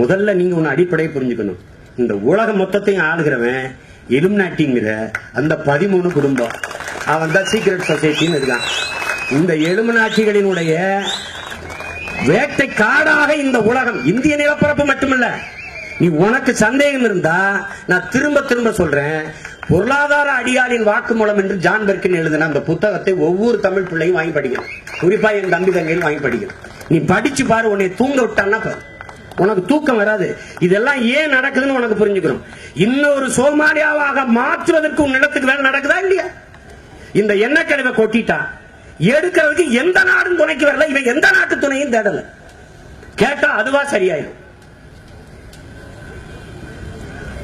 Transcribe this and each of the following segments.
முதல்ல நீங்க ஒன்னு அடிப்படையை புரிஞ்சுக்கணும். இந்த உலக மொத்தத்தையும் ஆளுகிறவன் எலுமினாட்டிங்கிற அந்த பதிமூணு குடும்பம். அவன் தான் சீக்ரெட் சொசைட்டின்னு இருக்கான். இந்த எலுமினாட்டிகளினுடைய வேட்டை காடாக இந்த உலகம் இந்திய நிலப்பரப்பு மட்டுமல்ல. நீ உனக்கு சந்தேகம் இருந்தா நான் திரும்ப திரும்ப சொல்றேன். பொருளாதார அடியாரின் வாக்குமூலம் என்று ஜான் பெர்கின் எழுதின அந்த புத்தகத்தை ஒவ்வொரு தமிழ் பிள்ளையும் வாங்கி படிக்கணும். குறிப்பா என் தம்பி தங்கையும் வாங்கி படிக்கணும். நீ படிச்சு பாரு உன்னை தூங்க விட்டான்னா பாரு. உனக்கு தூக்கம் வராது. இதெல்லாம் ஏன் நடக்குதுன்னு உனக்கு புரிஞ்சுக்கணும். இன்னொரு சோமாலியாவாக மாற்றுவதற்கு உன் நிலத்துக்கு வேலை நடக்குதா இல்லையா? இந்த எண்ணெய் கழிவை கொட்டிட்டா எடுக்கிறதுக்கு எந்த நாடும் துணைக்கு வரல இவன் எந்த நாட்டு துணையும் தேடல. கேட்டா அதுவா சரியாயிடும்.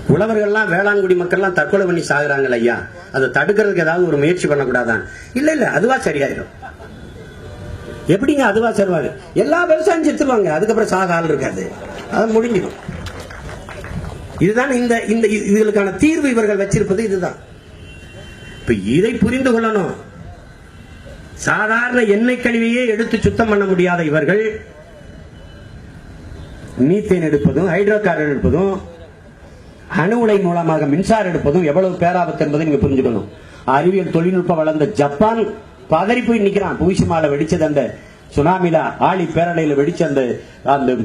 உழவர்கள்லாம் வேளாண்குடி மக்கள்லாம் தற்கொலை பண்ணி சாகுறாங்க ஐயா. அதை தடுக்கிறதுக்கு ஏதாவது ஒரு முயற்சி பண்ணக்கூடாதான். இல்ல இல்ல அதுவா சரியாயிடும். எப்படிங்க அதுவா சரிவாங்க எல்லா விவசாயம் செத்துருவாங்க அதுக்கப்புறம் சாக ஆள் இருக்காது. அது முடிஞ்சிடும். இதுதான் இந்த இந்த இதுகளுக்கான தீர்வு இவர்கள் வச்சிருப்பது இதுதான். இப்ப இதை புரிந்து கொள்ளணும். சாதாரண எண்ணெய் கழிவையே எடுத்து சுத்தம் பண்ண முடியாத இவர்கள் மீத்தேன் எடுப்பதும் ஹைட்ரோ கார்பன் எடுப்பதும் அணு உலை மூலமாக மின்சாரம் எடுப்பதும் எவ்வளவு பேராபத்து என்பதை நீங்க புரிஞ்சுக்கணும். அறிவியல் தொழில்நுட்பம் வளர்ந்த ஜப்பான் பதறி போய் நிக்கிறான். புவிசுமால வெடிச்சது அந்த சுனாமில ஆழி பேரலையில வெடிச்ச அந்த அந்த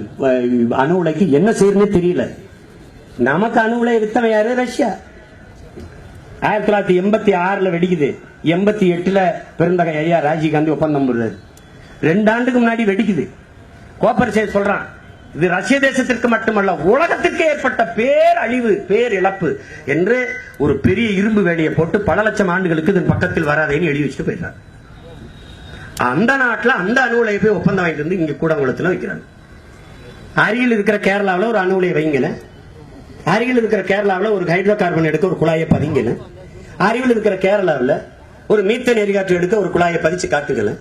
அணு உலைக்கு என்ன செய்யணும்னு தெரியல. நமக்கு அணு உலை வித்தவன் யாரு? ரஷ்யா. ஆயிரத்தி தொள்ளாயிரத்தி எண்பத்தி ஆறுல வெடிக்குது. எண்பத்தி எட்டுல பெருந்தகை ஐயா ராஜீவ் காந்தி ஒப்பந்தம் போடுறாரு. ரெண்டு ஆண்டுக்கு முன்னாடி வெடிக்குது. கோப்பர் செய்ய சொல்றான் இது ரஷ்ய தேசத்திற்கு மட்டுமல்ல உலகத்திற்கு ஏற்பட்ட பேரழிவு பேரிழப்பு என்று ஒரு பெரிய இரும்பு வேலையை போட்டு பல லட்சம் ஆண்டுகளுக்கு இதன் பக்கத்தில் வராதேன்னு எழுதி வச்சுட்டு போயிடுறாங்க அந்த நாட்டில் அந்த அணு உலையை போய் ஒப்பந்தம் வாங்கிட்டு வந்து இங்க கூடங்குளத்தில் வைக்கிறாங்க. அருகில் இருக்கிற கேரளாவில் ஒரு அணு உலையை வைங்கன்னு அருகில் இருக்கிற கேரளாவில் ஒரு ஹைட்ரோ கார்பன் எடுக்க ஒரு குழாயை பதிங்கன்னு அருகில் இருக்கிற கேரளாவில் ஒரு மீத்தன் எரிகாற்று எடுக்க ஒரு குழாயை பதிச்சு காட்டுக்கல